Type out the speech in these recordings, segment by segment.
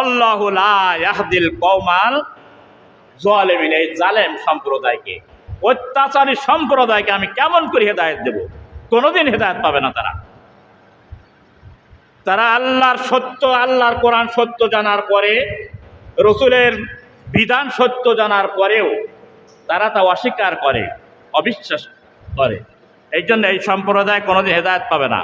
আল্লাহ ইয়াহদিল কৌমাল জোয়ালেমিন এই জালেম সম্প্রদায়কে, অত্যাচারী সম্প্রদায়কে আমি কেমন করে হেদায়ত দেব? কোনোদিন হেদায়ত পাবে না তারা। তারা আল্লাহর সত্য, আল্লাহর কোরআন সত্য জানার পরে, রসুলের বিধান সত্য জানার পরেও তারা তা অস্বীকার করে, অবিশ্বাস করে। এই জন্য এই সম্প্রদায় কোনোদিন হেদায়ত পাবে না।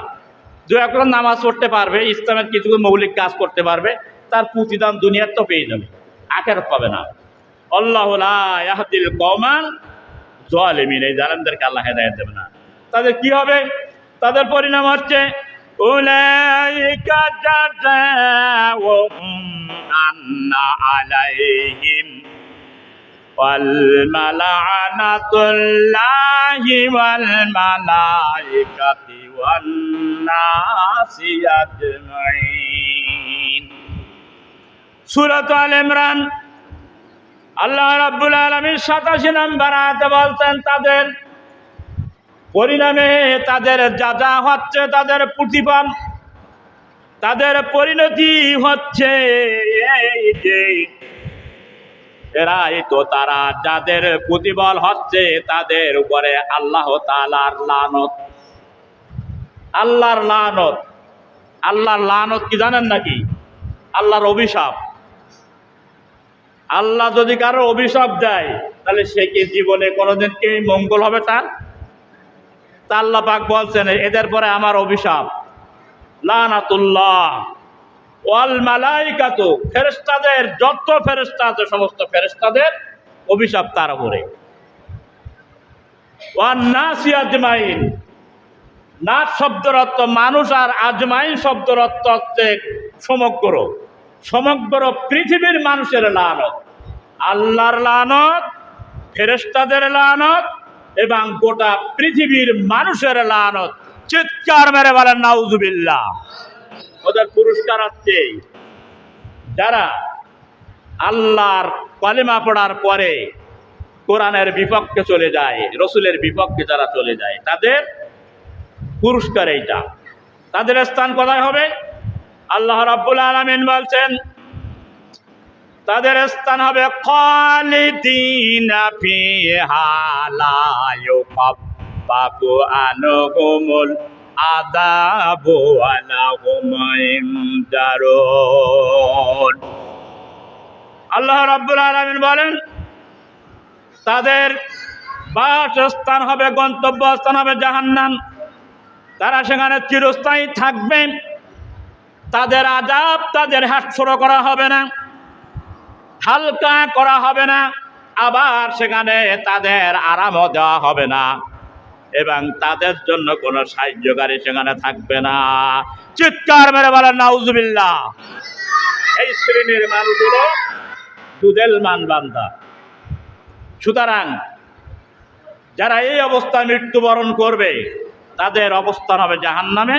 দু একজন নামাজ পড়তে পারবে, ইসলামের কিছু মৌলিক কাজ করতে পারবে তার প্রতিদান দুনিয়ার তো পেয়ে যাবে আখের পাবে না আল্লাহ ইয়াহদিল কমান জোয়ালিমিন এই জালেমদেরকে আল্লাহ হেদায়ত দেবে না তাদের কি হবে তাদের পরিণাম হচ্ছে উলাইকা জাযাউহুম আন্না আলাইহিম والملعنة الله والملائكة والناس أجمعين সুরত আল ইমরান। আল্লাহ রাব্বুল আলমীর সাতাশি নম্বর আয়াতে বলছেন, তাদের পরিণামে তাদের যা যা হচ্ছে তাদের প্রতিফল, তাদের পরিণতি হচ্ছে এরাই তো তারা যাদের প্রতিবল হচ্ছে তাদের উপরে আল্লাহ তালার লানত। আল্লাহর লানত। আল্লাহর লানত কি জানেন নাকি? আল্লাহর অভিশাপ। আল্লাহ যদি কারও অভিশাপ দেয়, তাহলে সে কি জীবনে কোনোদিন কি মঙ্গল হবে তার? তা আল্লাহ পাক বলছেন, এদের পরে আমার অভিশাপ। লানাতুল্লাহ। ওয়াল মালাইকাত, ফেরেশতাদের, যত ফেরেশতা আছে, সমস্ত ফেরেশতাদের অভিশাপ তার উপরে। ওয়ান নাসি আজমাইন। নাস শব্দের অর্থ মানুষ আর আজমাইন শব্দের অর্থ হচ্ছে সমগ্র। সমগ্র পৃথিবীর মানুষের লানত। আল্লাহর লানত ফেরেস্তাদের লানত এবং গোটা পৃথিবীর মানুষের লানত। চিৎকার মেরে বলেন, নাউজুবিল্লাহ। ওদের পুরস্কার আছে। যারা আল্লাহর কালিমা পড়ার পরে কোরআনের বিপক্ষে চলে যায়, রসুলের বিপক্ষে যারা চলে যায়, তাদের পুরস্কার এইটা। তাদের স্থান কোথায় হবে? আল্লাহ রাব্বুল আলমিন বলছেন তাদের স্থান হবে খালিদিনা ফিহা লা ইউকাফফাফু আনহুমুল আযাবু ওয়া আল্লাহ রাব্বুল আলামিন বলেন, তাদের বাসস্থান হবে, গন্তব্যস্থান হবে জাহান্নাম। তারা সেখানে চিরস্থায়ী থাকবে। তাদের আজাব তাদের হাস্যর করা হবে না। হালকা করা হবে না, আবার সেখানে তাদের আরামও দেওয়া হবে না। এবং তাদের জন্য কোনো সাহায্যকারী সেখানে থাকবে না। চিৎকার মেরে বলেন নাউজুবিল্লা এই শ্রেণির মানুষগুলো দুদেল মান বান্ধা সুতরাং যারা এই অবস্থায় মৃত্যুবরণ করবে, তাদের অবস্থান হবে জাহান নামে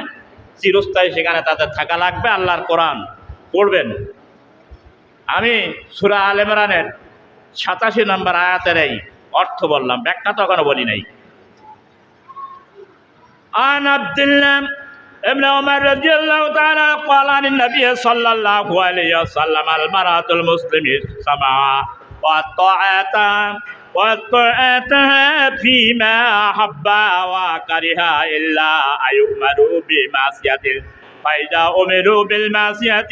চিরস্থায়ী সেখানে তাদের থাকা লাগবে, আল্লাহর কোরআন পড়বেন। আমি সুরা আল ইমরানের সাতাশি নম্বর আয়াতের এই অর্থ বললাম ব্যাখ্যা তো এখনো বলি নাই عن عبد الله ابن عمر رضي الله تعالى قال عن النبي صلى الله عليه وسلم المرأة المسلم سمعا والطاعة والطاعتها فيما أحب وكره إلا أن يؤمروا بمعصية فإذا أمروا بالمعصية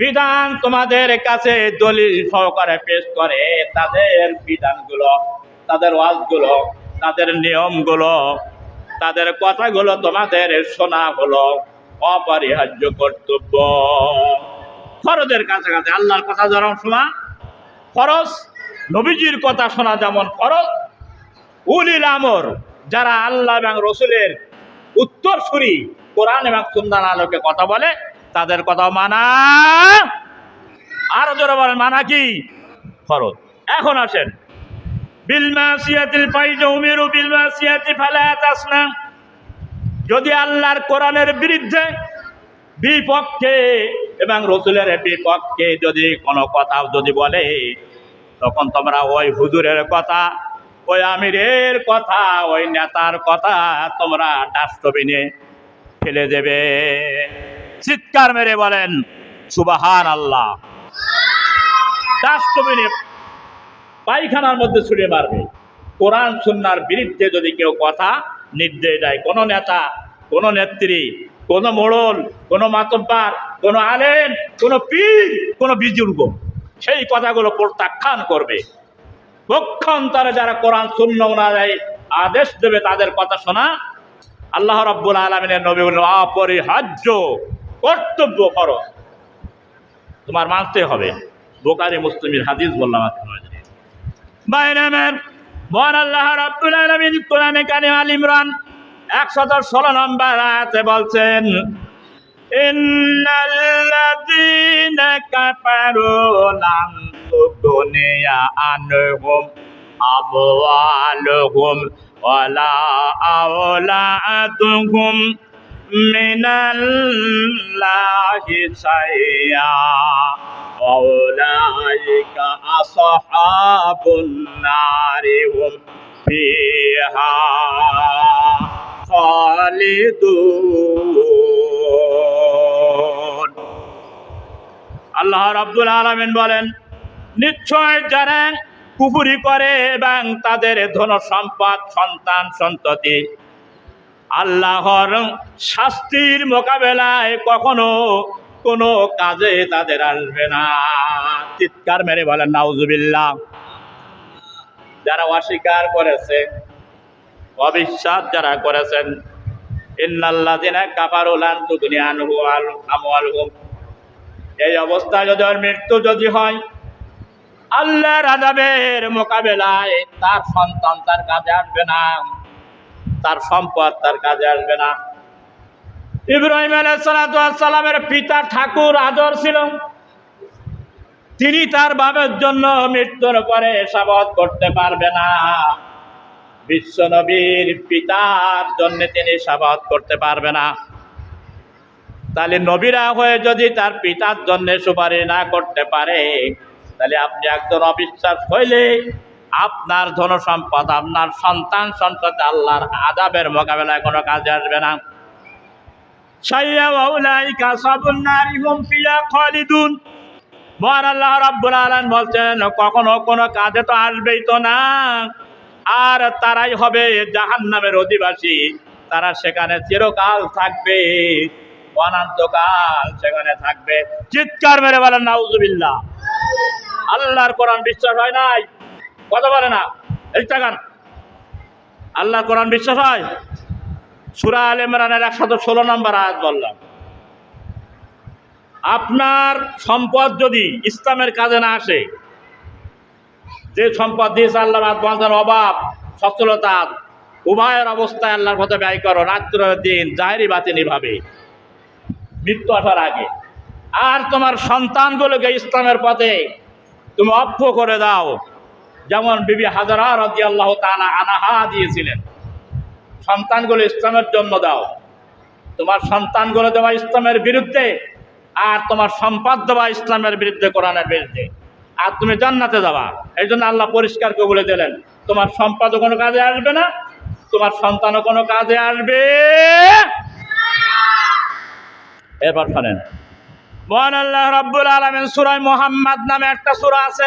বিধান তোমাদের কাছে দলিল সহকারে পেশ করে। তাদের বিধানগুলো, তাদের ওয়াজগুলো, তাদের নিয়মগুলো, তাদের কথাগুলো তোমাদের শোনা হলো অপরিহার্য কর্তব্য। ফরজের কাছাকাছি আল্লাহর কথা যেমন শোনা। ফরজ, নবীজির কথা শোনা যেমন ফরজ। উলিল আমর, যারা আল্লাহ এবং রসুলের উত্তরসূরি কোরআন এবং সুন্দান আলোকে কথা বলে তাদের কথা মানা। আরও জোরে বলেন, মানা কি? ফরজ। এখন আসেন। বিল মাসিয়াতিল ফাইজা উমিরু বিল মাসিয়াতি ফালা তাসনা। যদি আল্লাহর কোরআনের বিরুদ্ধে বিপক্ষে এবং রসুলের বিপক্ষে যদি কোনো কথা যদি বলে, তখন তোমরা ওই হুজুরের কথা, ওই আমিরের কথা, ওই নেতার কথা তোমরা ডাস্টবিনে ফেলে দেবে। চিৎকার মেরে বলেন সুবাহান আল্লাহ পায়খানার মধ্যে ছুড়ে মারবে। কোরআন, সুন্নার বিরুদ্ধে যদি কেউ কথা নির্দেশ দেয়, কোনো নেতা, কোনো নেত্রী, কোনো মোড়ল, কোনো মাতব্বার, কোনো আলেন কোনো পীর, কোনো বিজুর্গ, সেই কথাগুলো প্রত্যাখ্যান করবে। পক্ষান্তরে যারা কোরআন শূন্য অনুযায়ী আদেশ দেবে, তাদের কথা শোনা। আল্লাহ রব্বুল আলমিনের নবী অপরিহার্য। কর্তব্য করো। তোমার মানতে হবে। বোকারি মুসলিমের হাদিস বললাম বাইরামের মহান আল্লাহ রাব্বুল আলামিন কোরআনে কারিম আল ইমরান 116 নম্বর বলছেন মিনাল্লাহি সাইয়া অউলাইকা আসহাবুন নারি হুম ফিহা। খালিদুন। আল্লাহ রাব্বুল আলামিন বলেন, নিশ্চয় যারা কুপুরি করে এবং তাদের ধন সম্পদ সন্তান, সন্ততি আল্লাহর শাস্তির মোকাবেলায় কখনো কোনো কাজে তাদের আসবে না। চিৎকার মেরে বলেন, নাউজুবিল্লাহ। যারা অস্বীকার করেছে, অবিশ্বাস যারা করেছেন, ইন্নাল্লাযিনা কাফারু লান তুগনি আনহু আল আমওয়ালুহুম। এই অবস্থায় যদি মৃত্যু যদি হয়, আল্লাহর আযাবের মোকাবেলায় তার সন্তান তার কাজে আসবে না। তার সম্পদ, তার কাজে আসবে না। ইব্রাহিম আলাইসালামের পিতা ঠাকুর আদর ছিল। তিনি তার বাবার জন্য মৃত্যুর পরে সাবত করতে পারবে না। বিশ্ব নবীর পিতার জন্য তিনি সাবত করতে পারবে না। তাহলে নবীরা হয়ে যদি তার পিতার জন্য সুপারিশ না করতে পারে, তাহলে আপনি একজন অবিশ্বাস হইলে আপনার ধন সম্পদ আপনার সন্তান সন্তত আল্লাহর আদাবের মোকাবেলায় কোনো কাজে আসবে না। বলছেন, কখনো কোনো কাজে তো আসবেই তো না। আর তারাই হবে জাহান্নামের অধিবাসী। তারা সেখানে চিরকাল থাকবে, অনন্তকাল সেখানে থাকবে। চিৎকার মেরে বলেন, নাউজুবিল্লাহ। আল্লাহর কোরআন বিশ্বাস হয় নাই? কথা বলে না। এই টাকান আল্লাহর কোরআন বিশ্বাস হয়? সুরা আল ইমরানের একশত ষোলো নম্বর আয়াত বললাম। আপনার সম্পদ যদি ইসলামের কাজে না আসে, যে সম্পদ দিয়েছে আল্লাহ বলছেন অভাব, সচ্ছলতা, উভয়ের অবস্থায় আল্লাহর পথে ব্যয় করো রাত্র দিন জাহেরি বাতিনি ভাবে। মৃত্যু আসার আগে। আর তোমার সন্তানগুলোকে ইসলামের পথে তুমি অক্ষ করে দাও। যেমন বিবি হাজারা রাজি আল্লাহ তালা আনাহা দিয়েছিলেন। সন্তানগুলো ইসলামের জন্য দাও। তোমার সন্তানগুলো দেওয়া ইসলামের বিরুদ্ধে আর তোমার সম্পদ দেওয়া ইসলামের বিরুদ্ধে কোরআনের বিরুদ্ধে। আর তুমি জান্নাতে যাবা। এই জন্য আল্লাহ পরিষ্কার করে বলে দিলেন। তোমার সম্পদও কোনো কাজে আসবে না, তোমার সন্তানও কোনো কাজে আসবে। এরপর শোনেন। মহান আল্লাহ রব্বুল আলমেন সুরাই মোহাম্মদ নামে একটা সুরা আছে।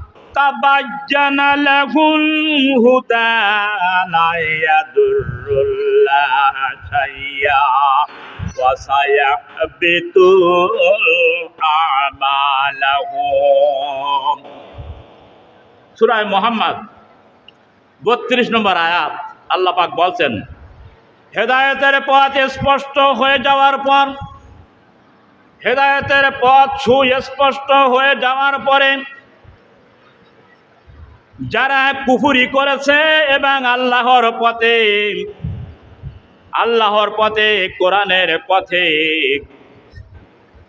تبين له الهدى لا يضر الله شيئا وسيحبط أعمالهم سورة محمد বত্রিশ নম্বর আয়াত আল্লাহ পাক বলছেন হেদায়েতের পথ স্পষ্ট হয়ে যাওয়ার পর হেদায়েতের পথ সুস্পষ্ট হয়ে যাওয়ার পরে যারা কুফুরি করেছে এবং আল্লাহর পথে আল্লাহর পথে, কোরআনের পথে,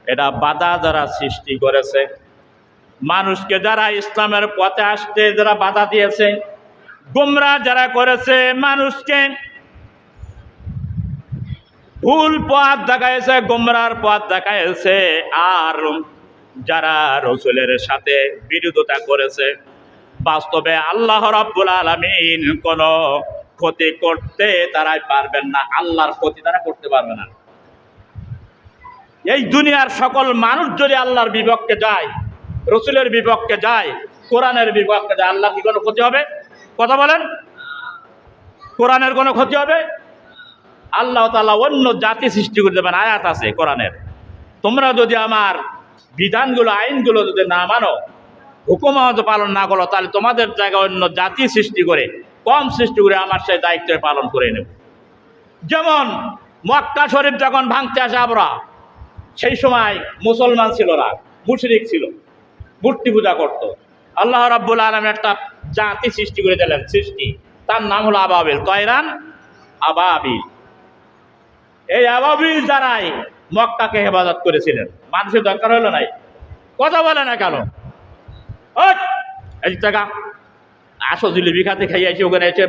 এটা বাধা যারা সৃষ্টি করেছে। মানুষকে যারা ইসলামের পথে আসতে যারা বাধা দিয়েছে, গুমরা যারা করেছে, মানুষকে ভুল পথ দেখাইছে, গুমরার পথ দেখাইছে, আর যারা রসুলের সাথে বিরোধিতা করেছে বাস্তবে আল্লাহ রাব্বুল আলামিন কোনো ক্ষতি করতে তারাই পারবেন না, আল্লাহর ক্ষতি তারা করতে পারবে না। এই দুনিয়ার সকল মানুষ যদি আল্লাহর বিপক্ষে যায়, রসুলের বিপক্ষে যায়, কোরআনের বিপক্ষে যায় আল্লাহ কি কোনো ক্ষতি হবে? কথা বলেন। কোরআনের কোনো ক্ষতি হবে? আল্লাহ তাআলা অন্য জাতি সৃষ্টি করে দেবেন, আয়াত আছে কোরআনের। তোমরা যদি আমার বিধানগুলো, আইনগুলো যদি না মানো হুকুম পালন না করো, তাহলে তোমাদের জায়গায় অন্য জাতি সৃষ্টি করে, কম সৃষ্টি করে আমার সেই দায়িত্ব পালন করে নেব। যেমন মক্কা শরীফ যখন ভাঙতে আসে আমরা, সেই সময় মুসলমান ছিল না, মুশরিক ছিল, মূর্তি পূজা করত। আল্লাহ রাব্বুল আলম একটা জাতি সৃষ্টি করে দিলেন, সৃষ্টি। তার নাম হলো আবাবিল। কয়রান? আবাবিল। এই আবাবিল যারাই মক্কাকে হেফাজত করেছিলেন, মানুষের দরকার হলো নাই। কথা বলে না কেন? এই টাকা। আসো, জিলিপি খাতে খাইয়ে এসে ওখানে এসে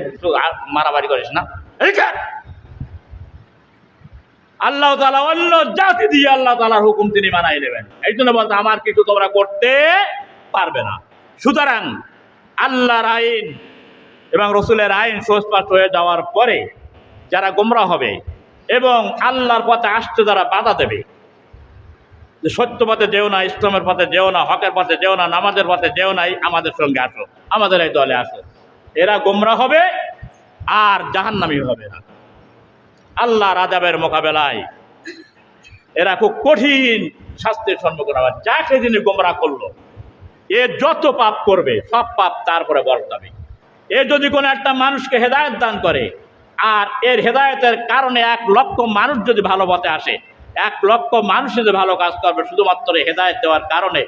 মারামারি করিস না। আল্লাহ তালা অন্য জাতি দিয়ে আল্লাহ তালার হুকুম তিনি মানাই নেবেন। এই জন্য বলতে আমার কিছু তোমরা করতে পারবে না। সুতরাং আল্লাহর আইন এবং রসুলের আইন সুস্পষ্ট হয়ে যাওয়ার পরে যারা গোমরা হবে এবং আল্লাহর পথে আসতে যারা বাধা দেবে যে সত্য পথে যেও না, ইসলামের পথে যেও না, হকের পথে যেও না, নামাজের পথে যেও নাই আমাদের সঙ্গে আসো। আমাদের এই দলে আসো। এরা গোমরা হবে আর জাহান্নামী হবে আল্লাহ রাজাবের মোকাবেলায় এরা খুব কঠিন শাস্তির সম্মুখীন হবে। যা সেদিনে গোমরা করল, এ যত পাপ করবে, সব পাপ তারপরে বর্তাবে এ যদি কোনো একটা মানুষকে হেদায়ত দান করে, আর এর হেদায়তের কারণে এক লক্ষ মানুষ যদি ভালো পথে আসে এক লক্ষ মানুষ ভালো কাজ করবে শুধুমাত্র হেদায়ত দেওয়ার কারণে,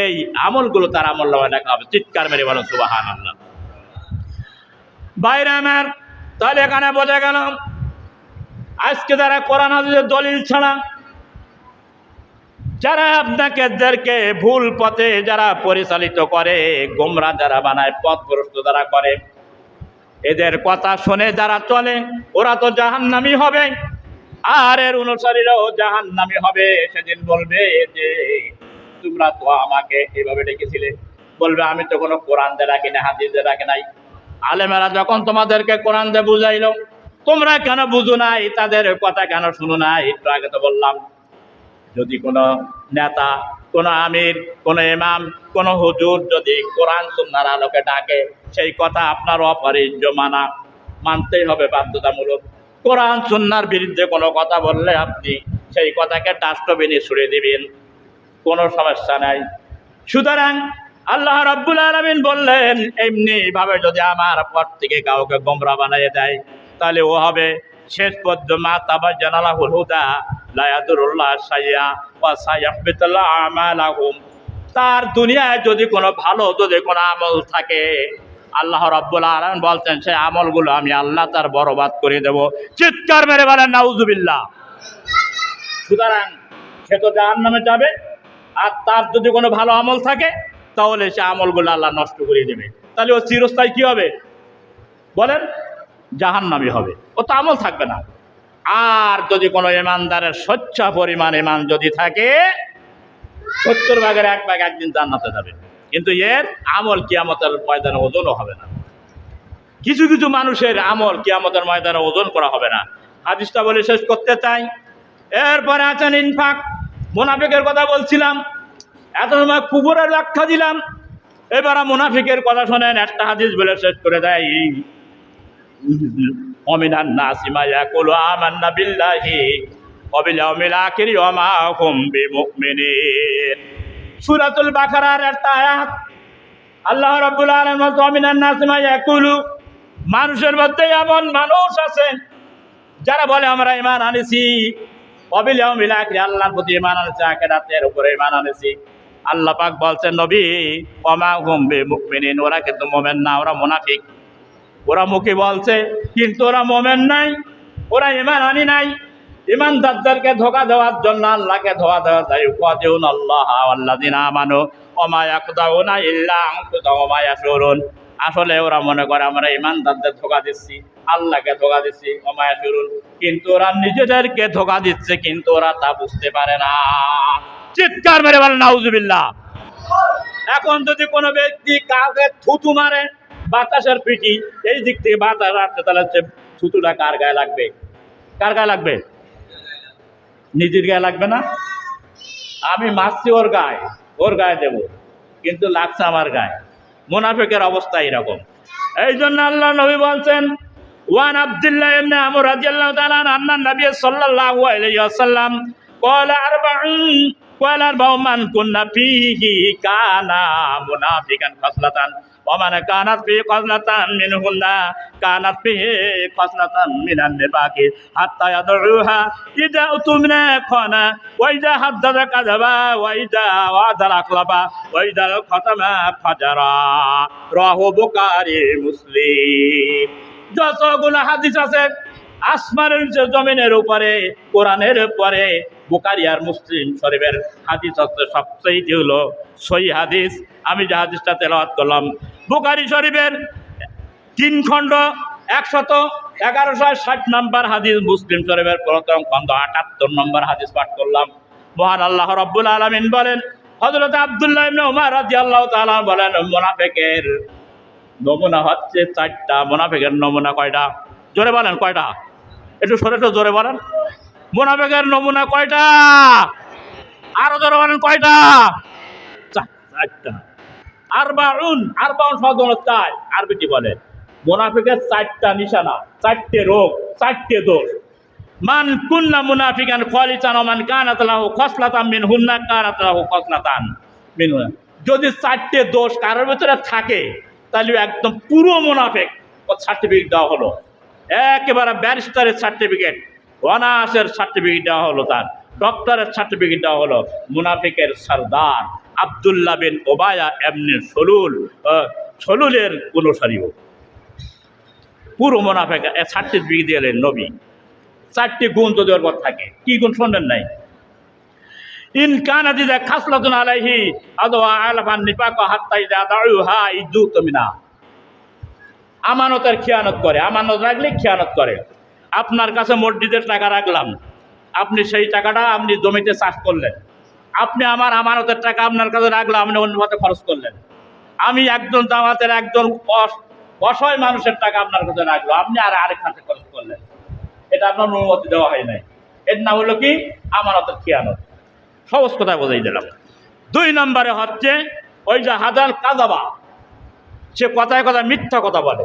এই আমলগুলো তার আমল নামায় হবে। চিৎকার মেরে বলো সুবাহান আল্লাহ বাইরে আমার, তাহলে এখানে বোঝা গেল, আজকে যারা কোরআন হাদিসের দলিল ছাড়া, যারা আপনাকে ভুল পথে যারা পরিচালিত করে, গোমরা যারা বানায়, পথভ্রষ্ট যারা করে, এদের কথা শুনে যারা চলে, ওরা তো জাহান্নামি হবে। আর এর অনুসারীরাও জাহান্নামি হবে। সেদিন বলবে যে, তোমরা তো আমাকে এভাবে ডেকেছিলে। বলবে, আমি তো কোনো কোরআন দিয়ে রাখি না হাদিস দিয়ে রাখি নাই। আলেমেরা যখন তোমাদেরকে কোরআন দিয়ে বুঝাইল, তোমরা কেন বুঝো নাই? তাদের কথা কেন শুনো না একটু আগে তো বললাম, যদি কোনো নেতা, কোনো আমির, কোনো ইমাম, কোনো হুজুর যদি কোরআন সুন্নার আলোকে ডাকে, সেই কথা আপনার অপরিজ্য মানা, মানতেই হবে বাধ্যতামূলক। কোরআন সুন্নার বিরুদ্ধে কোনো কথা বললে আপনি সেই কথাকে ডাস্টবিনে ছুড়ে দিবেন। কোনো সমস্যা নাই। সুতরাং আল্লাহ রাব্বুল আলামিন বললেন, এমনি ভাবে যদি আমার পর থেকে কাউকে গোমরা বানিয়ে দেয়, তাহলে ও হবে শেষ পর্যন্ত তাবা হুদা লায়াদুরুল্লাহ সাইয়া ওয়া সায়াহবিতুল্লাহ আমালাহুম। তার দুনিয়ায় যদি কোনো ভালো, যদি কোনো আমল থাকে আল্লাহ রাব্বুল আলামিন বলতেন সেই আমলগুলো আমি আল্লাহ তার বরবাদ করে দেব। চিৎকার মেরে বলেন, নাউজুবিল্লাহ। সুতরাং সে তো জাহান নামে যাবে, আর তার যদি কোনো ভালো আমল থাকে, তাহলে সে আমলগুলো আল্লাহ নষ্ট করে দেবে। তাহলে ও চিরস্থায়ী কি হবে? বলেন, জাহান্নামি হবে। ও তো আমল থাকবে না। আর যদি কোনো ইমানদারের স্বচ্ছ পরিমাণ ইমান যদি থাকে, সত্তর ভাগের এক ভাগ একদিন জান্নাতে যাবে। কিন্তু এর আমল কিয়ামতের ময়দানে ওজনও হবে না। কিছু কিছু মানুষের আমল কিয়ামতের ময়দানে ওজন করা হবে না। হাদিসটা বলে শেষ করতে চাই। এরপরে আছেন ইনফাক। মোনাফিকের কথা বলছিলাম। এত সময় কুকুরের ব্যাখ্যা দিলাম। এবার মুনাফিকের কথা শোনেন, একটা হাদিস বলে শেষ করে দেয় অমিনান নাসিমা ইয়াকুলু আমান্না বিল্লাহি, ওয়া বিল ইয়াউমিল আখির, ওয়া মা হুম সূরাতুল বাকারার একটা আয়াত। আল্লাহ রাব্বুল আলামিন ইয়াকুলু। মানুষের মধ্যে এমন মানুষ আছে যারা বলে, আমরা ইমান আনেছি। অবিলম ইলাকি আল্লাহর প্রতি ইমান আনেছি, আখেরাতের উপরে ইমান আনেছি। আল্লাহ পাক বলছেন, নবী অমা হুম বে মুকমিনিন ওরা কিন্তু মোমেন না, ওরা মুনাফিক। ওরা মুখে বলছে, কিন্তু ওরা মোমেন নাই, ওরা ইমান আনি নাই। ইমানদারদেরকে ধোকা দেওয়ার জন্য আল্লাহকে ধোয়া দেওয়া যায়। উপাদেউন আল্লাহ আল্লাহ দিন আমানো অমায়া খুদাও না ইল্লা সরুন আসলে ওরা মনে করে, আমরা ইমান ইমানদারদের ধোকা দিচ্ছি, আল্লাহকে ধোকা দিচ্ছি অমায়া সরুন কিন্তু ওরা নিজেদেরকে ধোকা দিচ্ছে, কিন্তু ওরা তা বুঝতে পারে না। চিৎকার মেরে বলেন নাউজুবিল্লাহ। এখন যদি কোনো ব্যক্তি কাউকে থুতু মারে, বাতাসের পিটি এই দিক থেকে বাতাস আসছে, তাহলে থুতুটা কার গায়ে লাগবে? কার গায়ে লাগবে? নিজের গায়ে লাগবে না আমি মারছি ওর গায়ে ওর গায়ে দেব কিন্তু লাগছে আমার গায়ে মোনাফেকের অবস্থা এরকম এই জন্য আল্লাহ নবী বলছেন ওয়ান আব্দুল্লাহ ইবনে আমর রাদিয়াল্লাহু তাআলা আন্না নবী সাল্লাল্লাহু আলাইহি ওয়াসাল্লাম قال أربع قال أربع من كنا فيه كان منافقا خصلة ومن كانت فيه خصلة منهن كانت فيه خصلة من النفاق حتى يدعوها إذا أتمنى خان وإذا حدث كذبا وإذا وعد أخلفا وإذا ختم فجرا رواه বুখারী মুসলিম যতগুলো হাদিস আছে আসমানের জমিনের উপরে, কোরআনের পরে বুকারি আর মুসলিম শরীফের হাদিস হচ্ছে সবচেয়ে হলো সই হাদিস। আমি যে হাদিসটা তেলাওয়াত করলাম বুকারি শরীফের তিন খণ্ড, একশত এগারোশো ষাট নম্বর হাদিস, মুসলিম শরীফের প্রথম খণ্ড, আটাত্তর নম্বর হাদিস পাঠ করলাম। মহান আল্লাহ রব্বুল আলমিন বলেন হজরত আবদুল্লাহ ইবনে উমার রাদিয়াল্লাহু তাআলা বলেন, মুনাফিকের নমুনা হচ্ছে চারটা, মোনাফেকের নমুনা কয়টা? জোরে বলেন কয়টা? একটু সরে, একটু জোরে বলেন মোনাফেকের নমুনা কয়টা? আরও জোরে বলেন কয়টা? চারটা। আরবাউন আরবাউন শব্দ হলো চার। আরবিটি বলে, মোনাফিকের চারটা নিশানা, চারটে রোগ, চারটে দোষ। মান কুন্না মুনাফিকান খালিসান মান কানাত লাহু খসলাতান মিন হুন্না কানাত লাহু খসলাতান মিন। যদি চারটে দোষ কারোর ভিতরে থাকে, তাহলে একদম পুরো মুনাফিক সার্টিফিকেট দেওয়া হলো। একেবারে ব্যারিস্টারের সার্টিফিকেট অনার্সের সার্টিফিকেট দেওয়া হলো তার ডক্টরের সার্টিফিকেট দেওয়া হলো মুনাফিকের সর্দার আবদুল্লাহ বিন ওবায়া এমনি সলুল সলুলের অনুসারীও পুরো মুনাফেক সার্টিফিকেট দিলেন নবী। চারটি গুণ যদি ওর মধ্যে থাকে, কি গুণ শুনবেন নাই? ইন কানা দিদা খাসলাতুন আলাইহি, আদওয়া আলাফান নিপাক হাত্তা ইদা দাউহা ইদু তুমিনা আমানতের খেয়ানত করে। আমানত রাখলে খেয়ানত করে। আপনার কাছে মসজিদের টাকা রাখলাম। আপনি সেই টাকাটা আপনি জমিতে চাষ করলেন। আপনি আমার আমানতের টাকা আপনার কাছে রাখলাম, আপনি অন্য পথে খরচ করলেন। আমি একজন দামাতের একজন অস- অসহায় মানুষের টাকা আপনার কাছে রাখল। আপনি আর আরেক খাতে খরচ করলেন। এটা আপনার অনুমতি দেওয়া হয় নাই। এর নাম হলো কি? আমানতের খেয়ানত। সহজ কথা বোঝাই দিলাম। দুই নম্বরে হচ্ছে, ওই যে হাজার কাদাবা সে কথায় কথা মিথ্যা কথা বলে।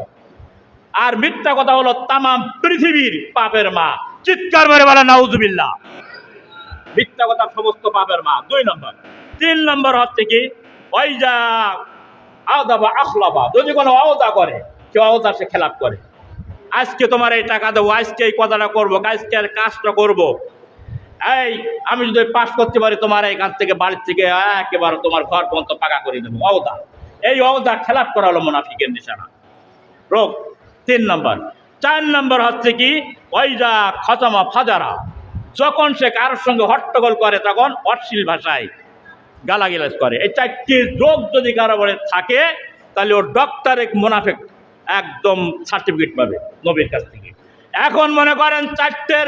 আর মিথ্যা কথা হলো তামাম পৃথিবীর পাপের মা। চিৎকার মেরে বলে, নাউজুবিল্লাহ। মিথ্যা কথা সমস্ত পাপের মা। দুই নম্বর। তিন নম্বর হচ্ছে কি ওই যা আওদাবা আখলাবা যদি কোনো আওদা করে কেউ আওদা সে খেলাপ করে। আজকে তোমার এই টাকা দেবো, আজকে এই কথাটা করব, আজকে আর কাজটা করব। এই, আমি যদি পাশ করতে পারি, তোমার কাছ থেকে বাড়ির থেকে একেবারে তোমার ঘর পর্যন্ত পাকা করে দেবো। অবদা এই অবদা খেলাপ করা হলো মুনাফিকের নিশানা। রোগ, তিন নম্বর। চার নম্বর হচ্ছে কি ওই যা খতমা ফাজারা। যখন সে কারোর সঙ্গে হট্টগোল করে, তখন অশ্লীল ভাষায় গালাগালাজ করে। এই চারটি রোগ যদি কারও বলে থাকে, তাহলে ওর ডক্টর এক মোনাফেক একদম সার্টিফিকেট পাবে, নবীর কাছ থেকে। এখন মনে করেন চারটের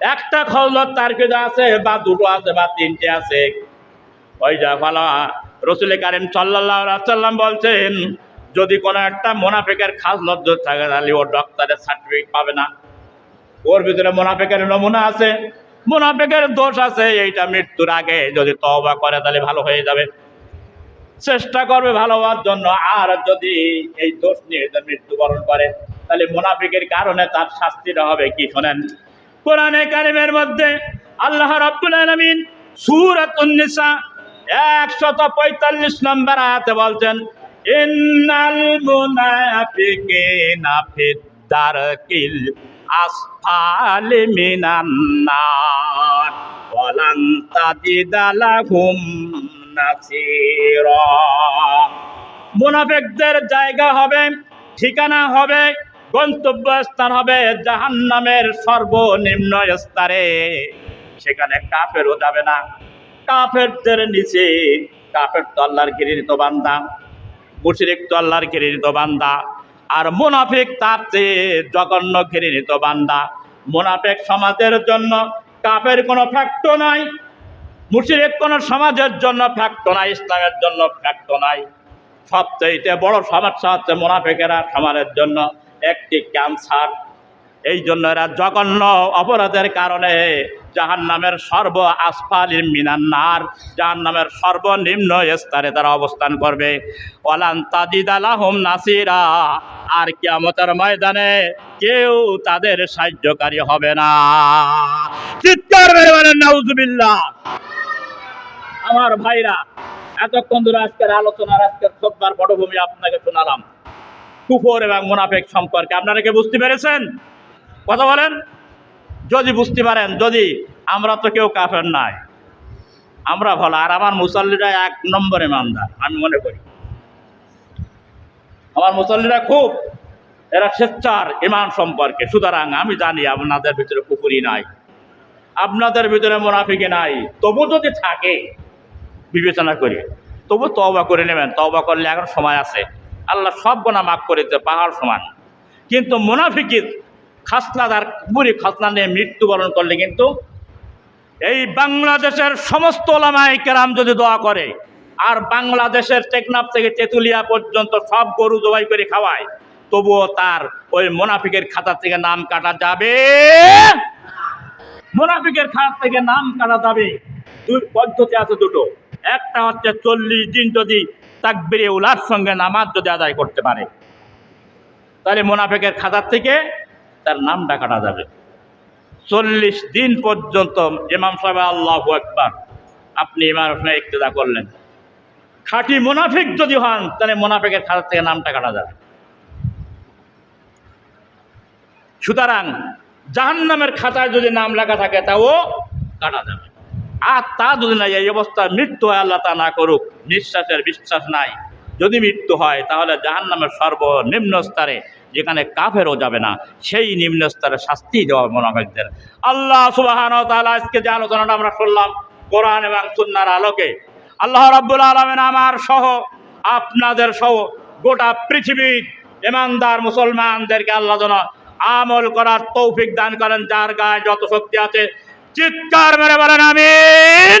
একটা খজলত তার আছে, বা দুটো আছে, বা তিনটে আছে। ওই যা ভালো রসুল কারিম সাল্লাহ সাল্লাম বলছেন, যদি কোনো একটা মোনাফেকের খাস লজ্জ থাকে, তাহলে ওর ডক্টরের সার্টিফিকেট পাবে না। ওর ভিতরে মোনাফেকের নমুনা আছে, মোনাফেকের দোষ আছে, এইটা মৃত্যুর আগে যদি তওবা করে, তাহলে ভালো হয়ে যাবে। চেষ্টা করবে ভালো হওয়ার জন্য, আর যদি এই দোষ নিয়ে মৃত্যুবরণ করে, তাহলে মোনাফিকের কারণে তার শাস্তিটা হবে কি শোনেন? কোরআনে কারিমের মধ্যে আল্লাহ রাব্বুল আলামিন সূরাতুন নিসা একশত পঁয়তাল্লিশ নম্বর আয়াতে বলছেন, ইন্নাল মুনাফিকিনা ফিদ দারকিল আসফালি মিনান নার, ওয়ালান তাজিদা লাহুম নাসিরা। মুনাফিকদের জায়গা হবে, ঠিকানা হবে, গন্তব্যস্থান হবে জাহান্নামের সর্বনিম্ন স্তরে। সেখানে কাফেরও যাবে না। কাফেরদের নিচে। কাফের তো আল্লাহর গৃহীত বান্দা, মুশরিক তো আল্লাহর গৃহীত বান্দা, আর মুনাফিক তার চেয়ে জঘন্য ঘৃণিত বান্দা। মুনাফিক সমাজের জন্য কাফের কোনো ফ্যাক্ট নাই, মুশরিক কোনো সমাজের জন্য ফ্যাক্ট নাই, ইসলামের জন্য ফ্যাক্ট নাই। সবচেয়ে বড় সমস্যা হচ্ছে মুনাফিকেরা সমাজের জন্য একটি ক্যান্সার এই জন্য এরা জঘন্য অপরাধের কারণে জাহান নামের সর্ব আসফালির মিনান্নার জাহান নামের সর্বনিম্ন স্তরে তারা অবস্থান করবে। ওলান তাজিদ আলাহম নাসিরা, আর কিয়ামতের ময়দানে কেউ তাদের সাহায্যকারী হবে না। চিৎকার মেরে বলেন আমার ভাইরা, এতক্ষণ ধরে আজকের আলোচনার আজকের খোদ্বার পটভূমি আপনাকে শোনালাম। কুফর এবং মুনাফেক সম্পর্কে আপনারা কি বুঝতে পেরেছেন? কথা বলেন? যদি বুঝতে পারেন, যদি, আমরা তো কেউ কাফের নাই। আমরা ভালো, আর আমার মুসল্লিরা এক নম্বরে মানদার আমি মনে করি। আমার মুসল্লিরা খুব, এরা স্বেচ্ছার ইমান সম্পর্কে। সুতরাং আমি জানি আপনাদের ভিতরে পুকুরি নাই। আপনাদের ভিতরে মুনাফিকে নাই। তবু যদি থাকে, বিবেচনা করি, তবু তওবা করে নেবেন। তওবা করলে এখন সময় আছে। আল্লাহ সব গোনা মাফ করে দিতে পাহাড় সমান। কিন্তু মুনাফিকির খাসলাদার বুড়ি খাসলা নিয়ে মৃত্যুবরণ করলে কিন্তু এই বাংলাদেশের সমস্ত ওলামাই কেরাম যদি দোয়া করে, আর বাংলাদেশের টেকনাফ থেকে তেঁতুলিয়া পর্যন্ত সব গরু জবাই করে খাওয়ায়, তবুও তার ওই মোনাফিকের খাতা থেকে নাম কাটা যাবে। মোনাফিকের খাতা থেকে নাম কাটা যাবে। দুই পদ্ধতি আছে দুটো। একটা হচ্ছে চল্লিশ দিন যদি তাকবিরে উলার সঙ্গে নামাজ যদি আদায় করতে পারে। তাহলে মুনাফিকের খাতার থেকে তার নামটা কাটা যাবে। চল্লিশ দিন পর্যন্ত ইমাম সাহেব, আল্লাহ একবার আপনি ইমাম হোসেন ইক্তেদা করলেন। খাঁটি মুনাফিক যদি হন, তাহলে মোনাফিকের খাতার থেকে নামটা কাটা যাবে। সুতরাং জাহান্নামের খাতায় যদি নাম লেখা থাকে, তাও কাটা যাবে। আর তা যদি নাই এই অবস্থায় মৃত্যু হয়, আল্লাহ তা না করুক, নিঃশ্বাসের বিশ্বাস নাই। যদি মৃত্যু হয়, তাহলে জাহান্নামের সর্বনিম্ন স্তরে যেখানে কাফেরও যাবে না, সেই নিম্ন স্তরে শাস্তি দেওয়া মোনাফেকদের আল্লাহ সুবাহান তাআলা আজকে যে আলোচনাটা আমরা শুনলাম, কোরআন এবং সুন্নার আলোকে, আল্লাহ রাব্বুল আলমেন আমার সহ আপনাদের সহ গোটা পৃথিবীর ইমানদার মুসলমানদেরকে আল্লাহ যেন আমল করার তৌফিক দান করেন, যার গায়ে যত শক্তি আছে, চিৎকার মেরে বলেন, আমিন।